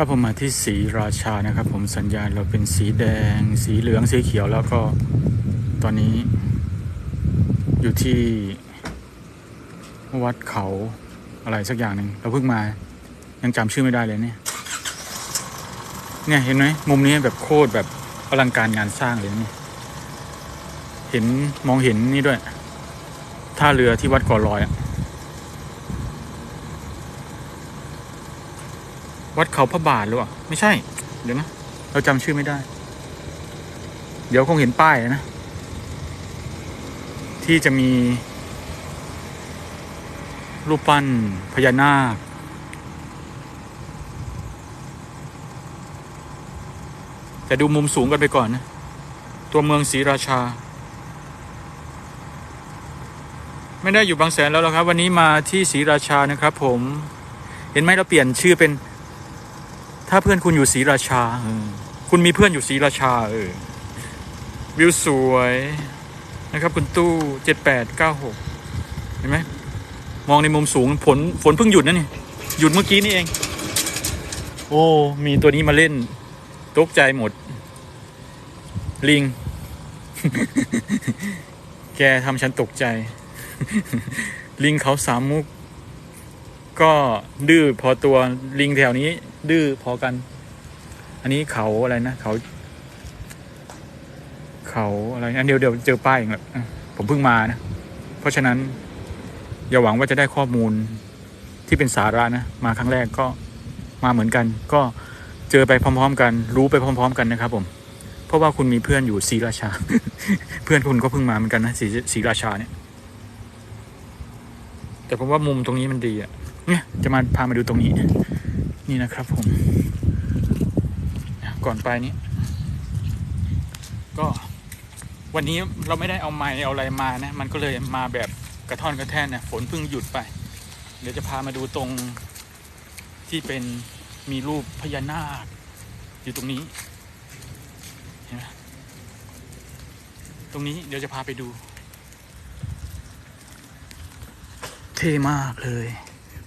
ครับผมมาที่สีราชานะครับ ผมสัญญาณเราเป็นสีแดง สีเหลืองสีเขียวแล้วก็ตอนนี้ อยู่ที่วัดเขาอะไรสักอย่างหนึ่งเราเพิ่งมายังจำชื่อไม่ได้เลยเนี่ย เนี่ยเห็นไหมมุมนี้แบบโคตรแบบอลังการงานสร้างเลยเนี่ยเห็นมองเห็นนี่ด้วยท่าเรือที่วัดก่อลอยอะ วัดเขาพระบาทหรือเปล่าไม่ใช่ เดี๋ยวนะ เราจำชื่อไม่ได้ เดี๋ยวคงเห็นป้ายนะ ที่จะมี รูปปั้นพญานาค แต่ดูมุมสูงกันไปก่อนนะ ตัวเมืองศรีราชา ไม่ได้อยู่บางแสนแล้วหรอกครับ วันนี้มาที่ศรีราชานะครับ ผม เห็นไหมเราเปลี่ยนชื่อเป็น ถ้าเพื่อนคุณอยู่ศรีราชาเออคุณมีเพื่อนอยู่ศรีราชาเออวิวสวยนะครับ คุณตู้เจ็ดแปดเก้าหกเห็นไหมมองในมุมสูงฝนฝนเพิ่งหยุดนะนี่หยุดเมื่อกี้นี่เอง โอ้มีตัวนี้มาเล่นตกใจหมด ลิง แกทำฉันตกใจ ลิงเขาสามมุก ก็ดื้อพอตัวลิงแถวนี้ ดื้อพอกัน อันนี้เขาอะไรนะเขา เขาอะไรอันเดียวเดี๋ยวเจอป้ายอีกแล้วอะผมเพิ่งมานะ เพราะฉะนั้น อย่าหวังว่าจะได้ข้อมูลที่เป็นสาระนะ มาครั้งแรกก็มาเหมือนกัน ก็เจอไปพร้อม ๆ กัน รู้ไปพร้อม ๆ กันนะครับ ผม เพราะว่าคุณมีเพื่อนอยู่ศรีราชา เพื่อนคุณก็เพิ่งมาเหมือนกันนะศรีศรีราชาเนี่ย แต่ผมว่ามุมตรงนี้มันดีอะเนี่ยจะมาพามาดูตรงนี้ นี่นะครับผม ก่อนไปนี้ ก็วันนี้เราไม่ได้เอาไม้เอาอะไรมานะ มันก็เลยมาแบบกระท่อนกระแท่นนะฝนเพิ่งหยุดไป เดี๋ยวจะพามาดูตรงที่เป็นมีรูปพญานาค อยู่ตรงนี้เห็นไหมตรงนี้เดี๋ยวจะพาไปดู เท่มากเลย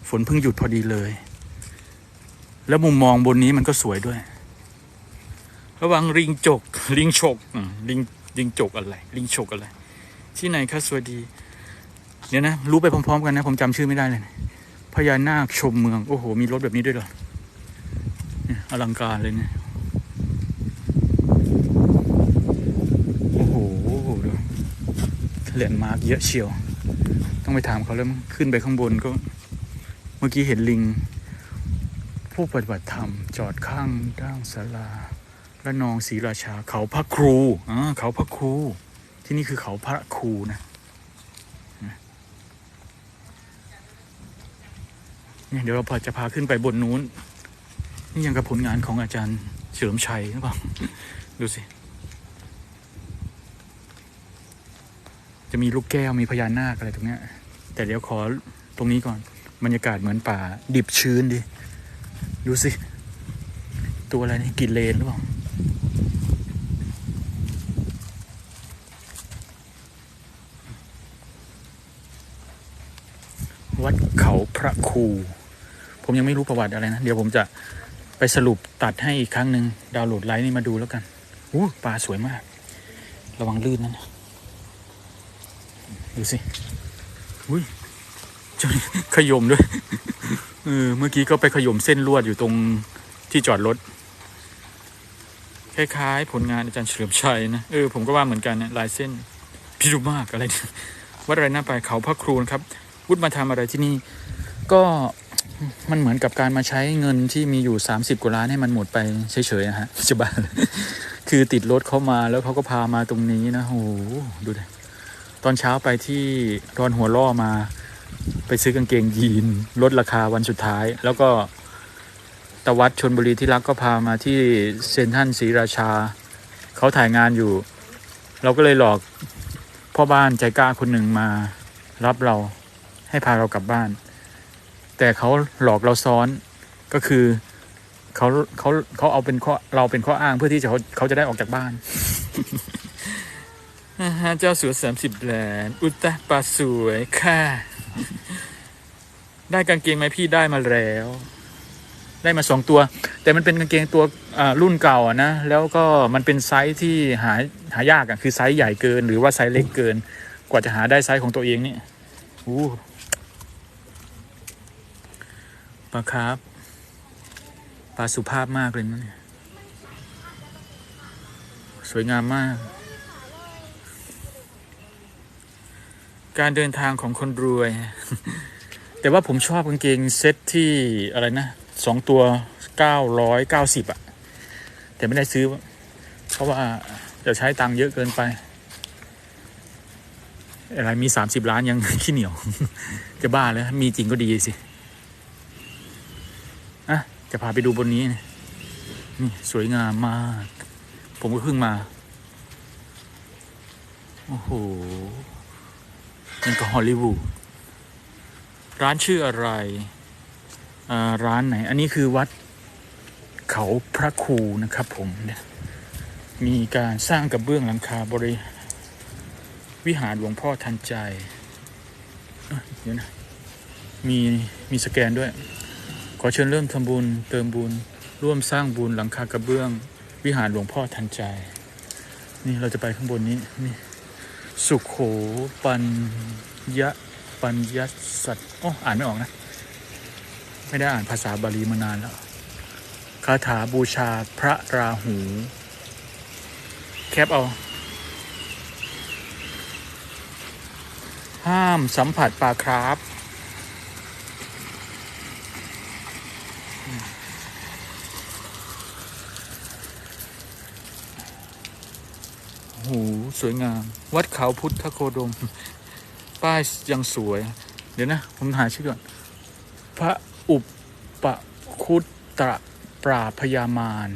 ฝนเพิ่งหยุดพอดีเลย แล้วมุมมองบนนี้มันก็สวยด้วย ระวังลิงจกลิงฉกลิงลิงจกอะไร ลิงฉกอะไร ที่ไหนคะสวัสดี เดี๋ยวนะ รู้ไปพร้อมๆ กันนะ ผมจำชื่อไม่ได้เลยนะพญานาคชมเมือง โอ้โห มีรถแบบนี้ด้วยเหรอเนี่ยอลังการเลยเนี่ยโอ้โหดูแลนมาร์กเยอะเชียว ต้องไปถามเขาแล้วมั้งขึ้นไปข้างบนก็ เมื่อกี้เห็นลิง ผู้ปฏิบัติธรรม จอดข้างด้านศาลาระนองศรีราชา เขาพระครูอ่าเขาพระครู ที่นี่คือเขาพระครูนะเนี่ยเดี๋ยวเราพอจะพาขึ้นไปบนนู้น นี่ยังกับผลงานของอาจารย์เฉลิมชัยหรือเปล่า ดูสิ จะมีลูกแก้วมีพญานาคอะไรตรงเนี้ย แต่เดี๋ยวขอตรงนี้ก่อน บรรยากาศเหมือนป่า ดิบชื้นดิ ดูสิ ตัวอะไรนี่กินเลนหรือเปล่าวัดเขาพระครู ผมยังไม่รู้ประวัติอะไรนะ เดี๋ยวผมจะไปสรุปตัดให้อีกครั้งหนึ่งดาวน์โหลดไลน์นี่มาดูแล้วกันอู้ปลาสวยมาก ระวังลื่นนะนะดูสิอุ้ยเจ้านี่ขยมด้วย เออเมื่อกี้ก็ไปขยมเส้นลวดอยู่ตรงที่จอดรถคล้ายๆ ผลงานอาจารย์เฉลิมชัยนะเออผมก็ว่าเหมือนกันนะลายเส้นพิรุมากอะไรวัดอะไรนะไปเขาพระครูนครับวุฒิมาทำอะไรที่นี่ ก็มันเหมือนกับการมาใช้เงินที่มีอยู่ 30กว่าล้านให้มันหมดไปเฉยๆนะฮะจะบ้าคือติดรถเข้ามาแล้วเขาก็พามาตรงนี้นะโอ้โหดูดิตอนเช้าไปที่รอนหัวล่อมา ไปซื้อกางเกงยีนลดราคาวันสุดท้าย แล้วก็ตะวัดชนบุรีที่รักก็พามาที่เซนทรันศรีราชา เขาถ่ายงานอยู่ เราก็เลยหลอกพ่อบ้านใจกล้าคนหนึ่งมารับเราให้พาเรากลับบ้าน แต่เขาหลอกเราซ้อนก็คือเขาเขาเขาเอาเป็นข้อเราเป็นข้ออ้างเพื่อที่จะเขาเขาจะได้ออกจากบ้านอ่าฮเจ้าสัวสามสิบแลนอุตตะปลาสวยค่ะ ได้กางเกงไหมพี่ได้มาแล้ว ได้มาสองตัว แต่มันเป็นกางเกงตัวรุ่นเก่าอะนะ แล้วก็มันเป็นไซส์ที่หาหายากอะคือไซส์ใหญ่เกิน หรือว่าไซส์เล็กเกิน กว่าจะหาได้ไซส์ของตัวเองเนี่ยอู้ปลาครับปลาสุภาพมากเลยนะเนี่ยสวยงามมาก การเดินทางของคนรวย แต่ว่าผมชอบกางเกงเซ็ตที่อะไรนะสองตัวเก้าร้อยเก้าสิบอะแต่ไม่ได้ซื้อ เพราะว่าจะใช้ตังค์เยอะเกินไปอะไรมีสามสิบล้านยังขี้เหนียว จะบ้าแล้ว มีจริงก็ดีสิอะจะพาไปดูบนนี้นะนี่ สวยงามมาก ผมก็เพิ่งมา โอ้โห นี่ก็ฮอลลีวูดร้านชื่ออะไรร้านไหน อันนี้คือวัดเขาพระครูนะครับผมเนี่ยมีการสร้างกระเบื้องหลังคาบริวิหารหลวงพ่อทันใจเดี๋ยวนะมีมีสแกนด้วย ขอเชิญเริ่มทำบุญเติมบุญ ร่วมสร้างบุญหลังคากระเบื้อง วิหารหลวงพ่อทันใจ นี่เราจะไปข้างบนนี้นี่ สุขโขปัญญะปัญญสัตอ๋ออ่านไม่ออกนะ ไม่ได้อ่านภาษาบาลีมานานแล้วคาถาบูชาพระราหู แคปเอา ห้ามสัมผัสปลาคราฟโอ้โห สวยงาม วัดเขาพุทธโคดม ป้ายยังสวย เดี๋ยวนะ ผมหาชื่อก่อน พระอุปปคุตตระปราพยามาร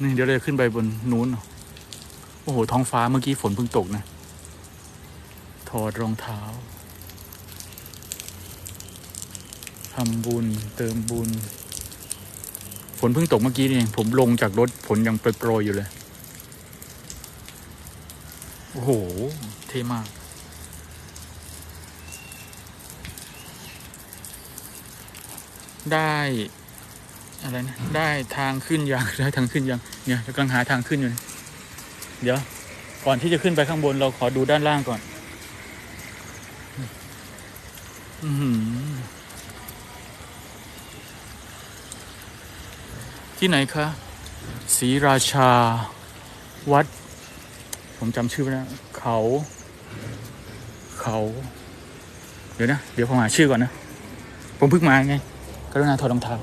นี่เดี๋ยวเราจะขึ้นไปบนนู้น โอ้โห ท้องฟ้าเมื่อกี้ฝนเพิ่งตกนะ ถอดรองเท้าทำบุญเติมบุญ ฝนเพิ่งตกเมื่อกี้นี่เองผมลงจากรถฝนยังโปรยๆอยู่เลย โอ้โห เท่มาก ได้อะไรนะ ได้ทางขึ้นยังได้ทางขึ้นยัง เนี่ยกำลังหาทางขึ้นอยู่เดี๋ยว ก่อนที่จะขึ้นไปข้างบนเราขอดูด้านล่างก่อน อืที่ไหนคะศรีราชา วัด ผมจำชื่อไม่ได้เขา เขา เดี๋ยวนะ เดี๋ยวผมหาชื่อก่อนนะ ผมเพิ่งมาไงกรุณาถอดรองเท้า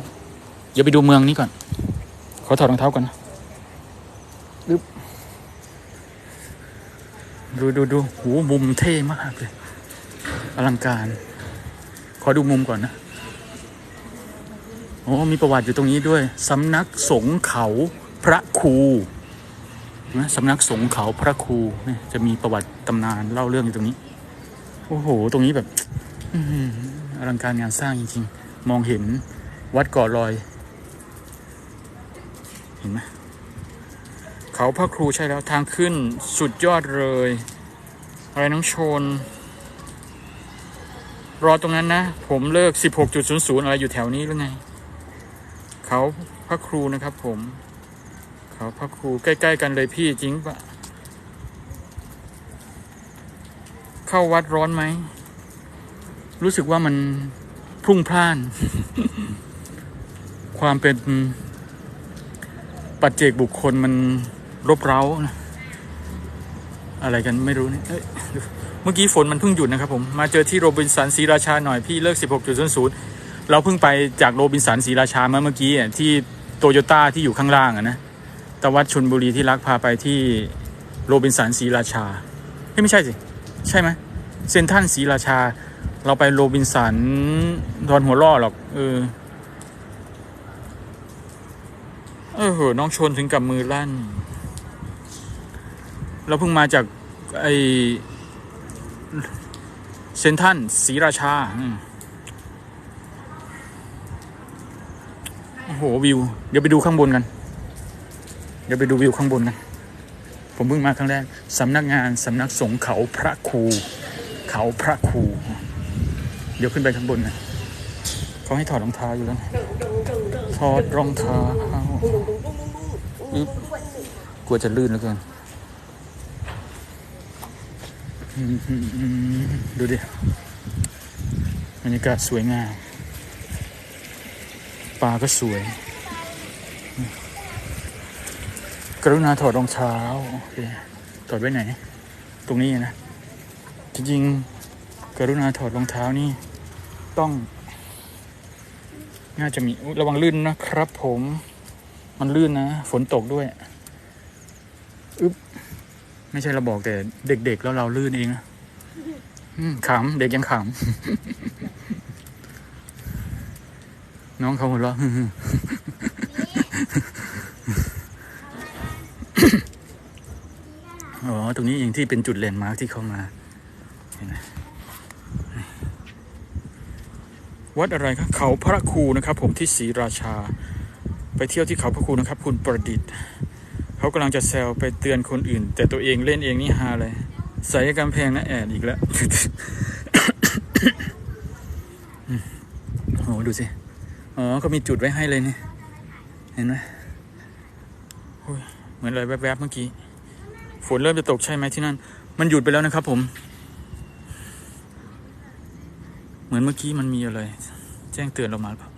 เดี๋ยวไปดูเมืองนี้ก่อน ขอถอดรองเท้าก่อนนะดึบดูดูดูมุมเท่มากเลยอลังการ ขอดูมุมก่อนนะโอ้มีประวัติอยู่ตรงนี้ด้วย สำนักสงฆ์เขาพระครู นะสำนักสงฆ์เขาพระครูจะมีประวัติตำนานเล่าเรื่องอยู่ตรงนี้ โอ้โห ตรงนี้แบบอื้อหืออลังการงานสร้างจริงๆ มองเห็นวัดเกาะลอย เห็นไหมเขาพระครูใช่แล้วทางขึ้นสุดยอดเลย อะไรน้องชน รอตรงนั้นนะ ผมเลิก 16.00 อะไรอยู่แถวนี้หรือไง เขาพระครูนะครับผม เขาพระครูใกล้ ๆ กันเลยพี่จริงปะเข้าวัดร้อนไหม รู้สึกว่ามันพุ่งพล่าน ความเป็นปัจเจกบุคคลมันรบเร้านะอะไรกันไม่รู้เนี่ยเมื่อกี้ฝนมันเพิ่งหยุดนะครับผม มาเจอที่โรบินสันศรีราชาหน่อยพี่เลิก 16.00 เราเพิ่งไปจากโรบินสันศรีราชามาเมื่อกี้ที่โตโยต้าที่อยู่ข้างล่างอะนะ ตะวัดชนบุรีที่รักพาไปที่โรบินสันศรีราชาเฮ้ไม่ใช่สิ ใช่ไหมเซนทันศรีราชา เราไปโรบินสันดอนหัวล่อหรอกเออเออเหอน้องชนถึงกับมือลั่น เราเพิ่งมาจากไอเซนทรันศรีราชาโอ้โหวิว เดี๋ยวไปดูข้างบนกัน เดี๋ยวไปดูวิวข้างบนกัน ผมเพิ่งมาครั้งแรกสำนักงานสำนักสงฆ์เขาพระครู เขาพระครู เดี๋ยวขึ้นไปข้างบนนะเขาให้ถอดรองเท้าอยู่แล้วถอดรองเท้าอึ๊บกลัวจะลื่นแล้วเกินดูดิบรรยากาศสวยงามปลาก็สวย ก รุณาถอดรองเท้าโอเคถอดไว้ไหน ตรงนี้นะ จริงๆกรุณาถอดรองเท้านี่ต้อง น่าจะมีระวังลื่นนะครับผม มันลื่นนะ ฝนตกด้วยอึ๊บไม่ใช่เราบอกแต่เด็กๆแล้วเราลื่นเองนะอืมขำเด็กยังขำน้องเขาหัวเราะ อ๋อ ตรงนี้เองที่เป็นจุดแลนด์มาร์คที่เขามาเห็นไหมวัดอะไรครับเขาพระครูนะครับ ผมที่ศรีราชา ไปเที่ยวที่เขาพระครูนะครับ คุณประดิษฐ์เขากำลังจะแซวไปเตือนคนอื่น แต่ตัวเองเล่นเองนี่ฮาเลยใส่กำแพงนะแอดอีกแล้วอืมโอ้ดูสิ อ๋อเขามีจุดไว้ให้เลยนี่ เห็นไหมเหมือนอะไรแวบๆเมื่อกี้ ฝนเริ่มจะตกใช่ไหมที่นั่น มันหยุดไปแล้วนะครับผม เหมือนเมื่อกี้มันมีอะไร แจ้งเตือนเรามาหรือเปล่า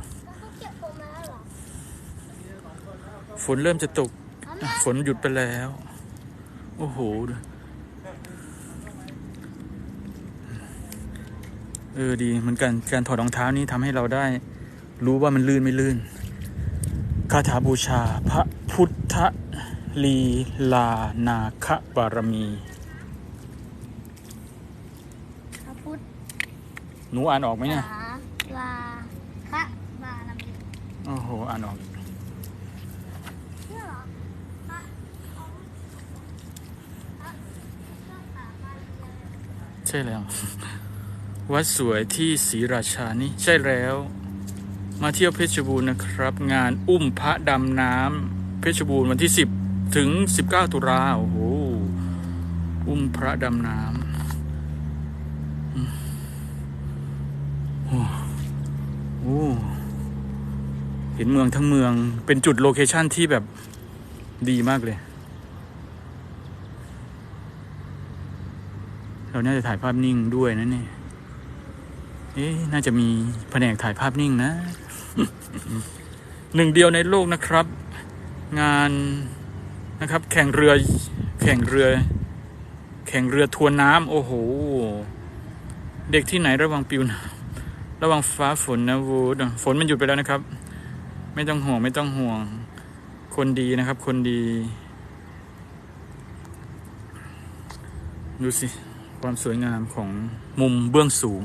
เก็บผมมาแล้วเหรอฝนเริ่มจะตกอะฝนหยุดไปแล้ว โอ้โหดูเออดีเหมือนกันการถอดรองเท้านี้ทำให้เราได้ รู้ว่ามันลื่นไม่ลื่นคาถาบูชาพระพุทธ ลีลานาคบารมีพระพุทธหนูอ่านออกไหมเนี่ยาลาคะบาลามีโอ้โห อ่านออกเนี่ยเหรอพระพระพระขาบาลามีใช่แล้ว วัดสวยที่ศรีราชานี่ใช่แล้ว มาเที่ยวเพชรบูรณ์นะครับ งานอุ้มพระดำน้ำเพชรบูรณ์วันที่10 ถึง 19 ตุลาโอ้โห อุ้มพระดำน้ำโอ้โหเห็นเมืองทั้งเมือง เป็นจุดโลเคชั่นที่แบบดีมากเลย เราน่าจะถ่ายภาพนิ่งด้วยนะเนี่ย เอ๊ะ น่าจะมีแผนกถ่ายภาพนิ่งนะ หนึ่งเดียวในโลกนะครับ งาน นะครับ แข่งเรือแข่งเรือ แข่งเรือทวนน้ำโอ้โห เด็กที่ไหนระวังปิวนะระวังฟ้าฝนนะวูดฝนมันหยุดไปแล้วนะครับ ไม่ต้องห่วงไม่ต้องห่วง คนดีนะครับ คนดี ดูสิ ความสวยงามของมุมเบื้องสูง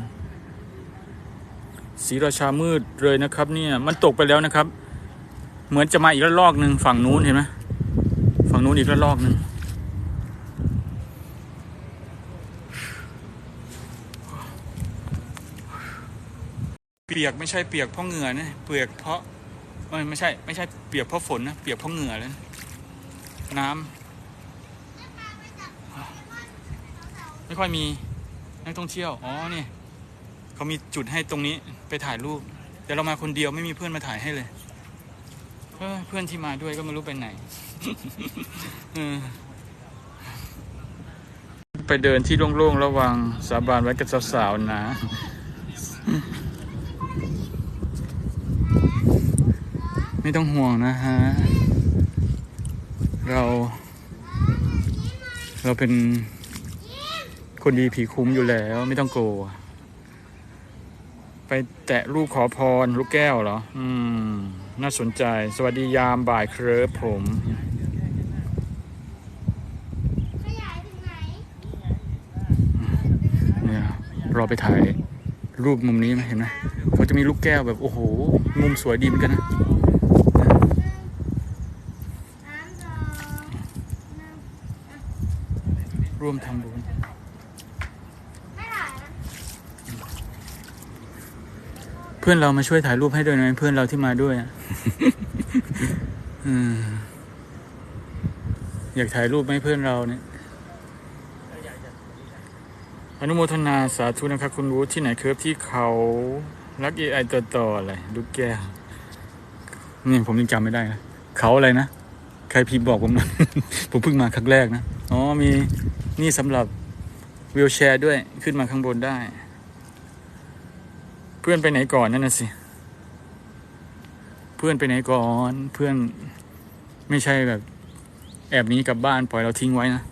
ศรีราชามืดเลยนะครับ เนี่ยมันตกไปแล้วนะครับ เหมือนจะมาอีกระลอกหนึ่งฝั่งนู้นเห็นไหม นู้นอีกระลอกนึงเปียกไม่ใช่เปียกเพราะเหงื่อนะเปียกเพราะเอ้ยไม่ใช่ไม่ใช่เปียกเพราะฝนนะเปียกเพราะเหงื่อเลยนะน้ำไม่ค่อยมีนักท่องเที่ยวอ๋อนี่เขามีจุดให้ตรงนี้ไปถ่ายรูปแต่เรามาคนเดียวไม่มีเพื่อนมาถ่ายให้เลย เพื่อนที่มาด้วยก็ไม่รู้ไปไหนไปเดินที่โล่งๆระวังสาบานไว้กับสาวๆนะไม่ต้องห่วงนะฮะ เรา เราเป็นคนดีผีคุ้มอยู่แล้วไม่ต้องกลัว ไปแตะรูปขอพรลูกแก้วเหรอ อืม น่าสนใจ สวัสดียามบ่ายครับผม เนี่ยเราไปถ่ายรูปมุมนี้ไหมเห็นไหมเขาจะมีลูกแก้วแบบโอ้โห มุมสวยดีเหมือนกันนะร่วมทำบุญ ไม่ถ่ายนะ เพื่อนเรามาช่วยถ่ายรูปให้ด้วยนะเพื่อนเราที่มาด้วยอะอืมอยากถ่ายรูปไหมเพื่อนเราเนี่ยอนุโมทนาสาธุนะครับ คุณรู้ที่ไหนครับที่เขาลักเอไอตัวต่ออะไรลูกแก้วนี่ผมยังจำไม่ได้นะเขาอะไรนะ ใครพิมพ์บอกผมหนะ ผมเพิ่งมาครั้งแรกนะ อ๋อมีนี่สำหรับวีลแชร์ด้วยขึ้นมาข้างบนได้ เพื่อนไปไหนก่อนนั่นน่ะสิ เพื่อนไปไหนก่อน เพื่อนไม่ใช่แบบ แอบนี้กลับบ้านปล่อยเราทิ้งไว้นะ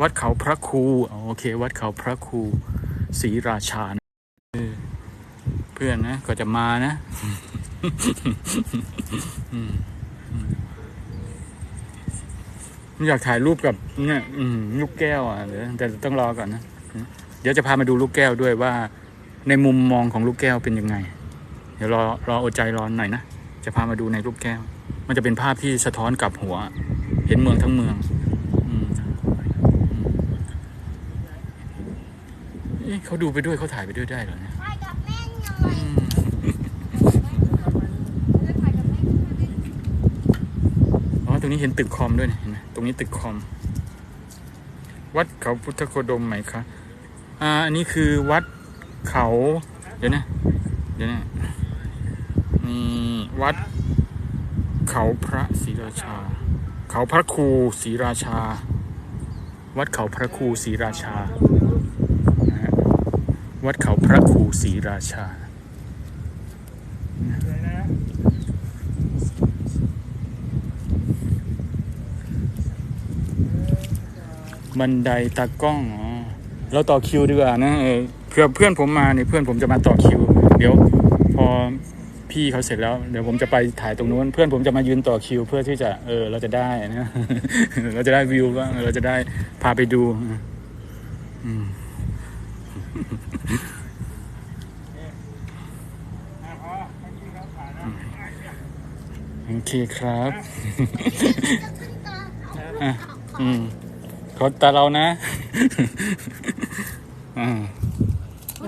วัดเขาพระครูโอเค วัดเขาพระครูศรีราชานะเพื่อนนะก็จะมานะอยากถ่ายรูปกับเนี่ยลูกแก้วอะเดี๋ยวแต่ต้องรอก่อนนะ เดี๋ยวจะพามาดูลูกแก้วด้วยว่า ในมุมมองของลูกแก้วเป็นยังไง เดี๋ยวรอรออดใจร้อนหน่อยนะ จะพามาดูในลูกแก้ว มันจะเป็นภาพที่สะท้อนกลับหัว เห็นเมืองทั้งเมืองอืมอืมเอ๊ะเขาดูไปด้วยเขาถ่ายไปด้วยได้เหรอเนี่ยไปกับแม่หน่อยอ๋อตรงนี้เห็นตึกคอมด้วยเนี่ยเห็นไหมตรงนี้ตึกคอม วัดเขาพุทธโคดมไหมคะอ่าอันนี้คือวัด เขา เดี๋ยวนะ เดี๋ยวนะนี่วัด เขาพระศรีราชา เขาพระครูศรีราชา วัดเขาพระครูศรีราชา วัดเขาพระครูศรีราชาบันไดตากล้องอ๋อ เราต่อคิวดีกว่านะเออเพื่อเพื่อนผมมาเนี่ยเพื่อนผมจะมาต่อคิว เดี๋ยวพอพี่เขาเสร็จแล้วเดี๋ยวผมจะไปถ่ายตรงนู้น เพื่อนผมจะมายืนต่อคิว เพื่อที่จะเออเราจะได้นะเราจะได้วิวบ้างเราจะได้พาไปดูอืมโอเคครับ อะ อืม เขาตาเรานะอ่า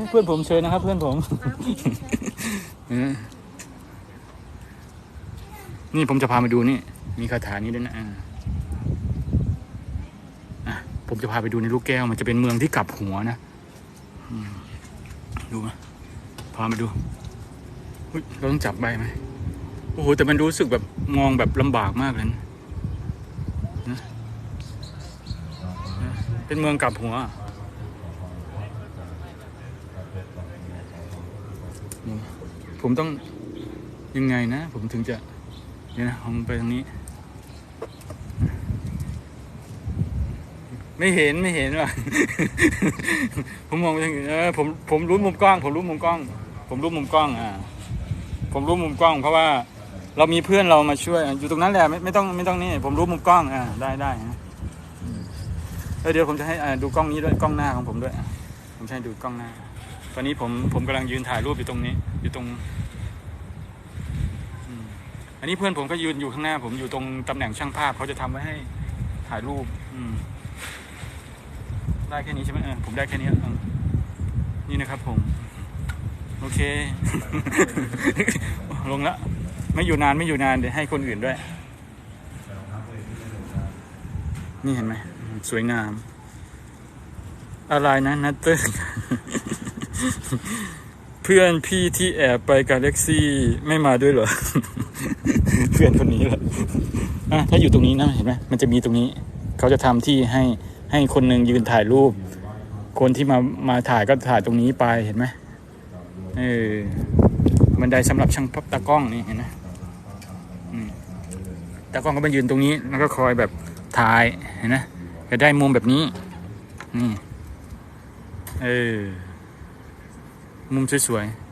เพื่อนผมเชิญนะครับ เพื่อนผมเออนี่ผมจะพามาดูนี่ มีคาถานี้ด้วยนะอ่าอะผมจะพาไปดูในลูกแก้ว มันจะเป็นเมืองที่กลับหัวนะอืมดูนะพามาดูอุ๊ยเราต้องจับใบไหมโอ้โหแต่มันรู้สึกแบบมองแบบลำบากมากเลยนะ เป็นเมืองกลับหัวผมต้องยังไงนะ ผมถึงจะเดี๋ยนะผมไปทางนี้ ไม่เห็นไม่เห็นว่ะผมมองไปทางอื่นเออผมผมรู้มุมกล้อง ผมรู้มุมกล้อง ผมรู้มุมกล้องอ่าผมรู้มุมกล้อง เพราะว่าเรามีเพื่อนเรามาช่วย อยู่ตรงนั้นแหละไม่ไม่ต้องไม่ต้องนี่ ผมรู้มุมกล้องอ่าได้ได้นะ เดี๋ยวผมจะให้ดูกล้องนี้ด้วยกล้องหน้าของผมด้วย ผมจะให้ดูกล้องหน้า ตอนนี้ผมผมกำลังยืนถ่ายรูปอยู่ตรงนี้ อยู่ตรงอันนี้เพื่อนผมก็ยืนอยู่ข้างหน้า ผมอยู่ตรงตำแหน่งช่างภาพเขาจะทำไว้ให้ถ่ายรูป อืม ได้แค่นี้ใช่ไหมเออผมได้แค่นี้นี่นะครับผม โอเค ลงละไม่อยู่นานไม่อยู่นานเดี๋ยวให้คนอื่นด้วย นี่เห็นไหม สวยงาม อะไรนะนัตเตอร์ เพื่อนพี่ที่แอบไปกาแล็กซี่ไม่มาด้วยเหรอ เพื่อนคนนี้แหละอะถ้าอยู่ตรงนี้นะเห็นไหมมันจะมีตรงนี้ เขาจะทำที่ให้ให้คนหนึ่งยืนถ่ายรูป คนที่มามาถ่ายก็ถ่ายตรงนี้ไปเห็นไหมเออบันไดสำหรับช่างพับตากล้องนี่เห็นไหมตากล้องก็มายืนตรงนี้ แล้วก็คอยแบบถ่ายเห็นไหม จะได้มุมแบบนี้ นี่ เออ มุมสวยๆ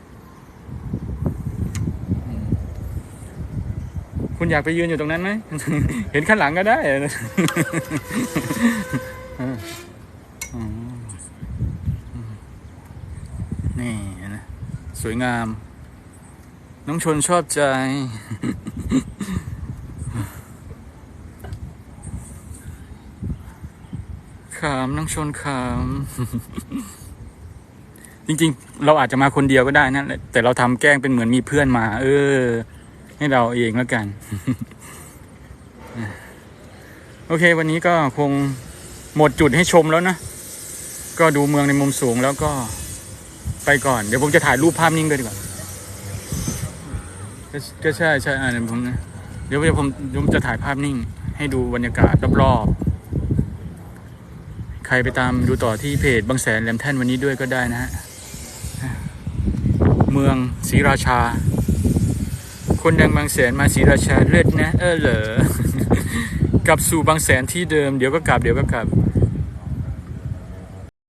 คุณอยากไปยืนอยู่ตรงนั้นไหม เห็นข้างหลังก็ได้เอออืมอืมนี่นะ สวยงาม น้องชนชอบใจ ขามน้องชนขาม จริง ๆ เราอาจจะมาคนเดียวก็ได้นะแต่เราทำแกล้งเป็นเหมือนมีเพื่อนมา เออ ให้เราเองแล้วกัน โอเค วันนี้ก็คงหมดจุดให้ชมแล้วนะ ก็ดูเมืองในมุมสูงแล้วก็ไปก่อน เดี๋ยวผมจะถ่ายรูปภาพนิ่งด้วยดีกว่าก็ใช่ใช่อ่าเดี๋ยวผมเดี๋ยวผมเดี๋ยวผมจะถ่ายภาพนิ่ง ให้ดูบรรยากาศรอบๆ ใครไปตามดูต่อที่เพจบางแสนแหลมแท่นวันนี้ด้วยก็ได้นะฮะ เมืองศรีราชา คนดังบางแสนมาศรีราชาเลิศนะ เออเหรอกลับสู่บางแสนที่เดิมเดี๋ยวก็กลับเดี๋ยวก็กลับ